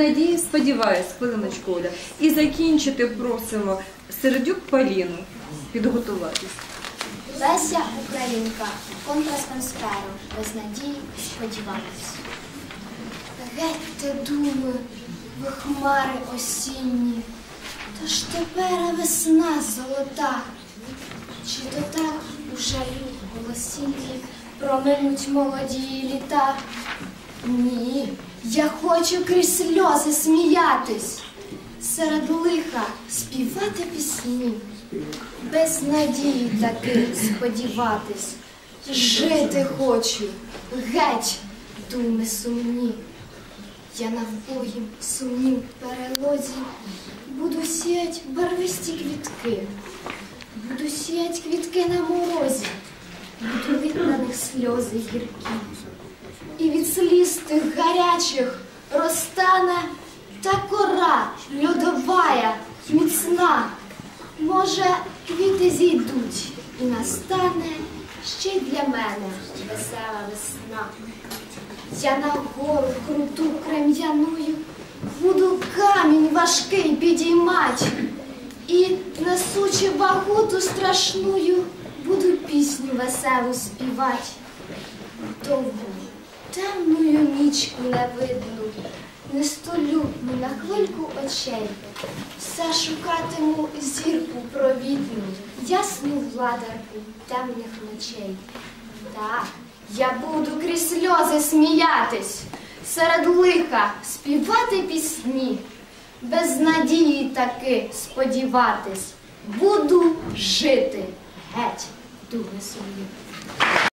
Надії, сподіваюсь, хвилиночку Оля. І закінчити просимо Сердюк Поліну підготуватись. Леся Українка, контрастрансферу, без надії сподіватись. Геть те думи, ви хмари осінні, та ж тепер весна золота. Чи то так у жалю голосінні проминуть молоді літа? Ні, я хочу крізь сльози сміятись, серед лиха співати пісні, без надії таки сподіватись. Жити хочу, геть, думи сумні. Я на вбогім сумнім перелозі буду сіять барвисті квітки, буду сіять квітки на морозі, буду лить на них сльози гіркі. І від сліз тих гарячих розтане та кора льодовая, міцна. Може, квіти зійдуть і настане ще й для мене весела весна. Я на гору круту крем'яною буду камінь важкий підіймать, і, несучи вагу ту страшную, буду пісню веселу співать. Довгу, темною нічку не столю ні на хвильку очей, все шукатиму зірку провідну, ясну владарку темних ночей. Так, я буду крізь сльози сміятись, серед лиха співати пісні, без надії таки сподіватись, буду жити геть, думи свої.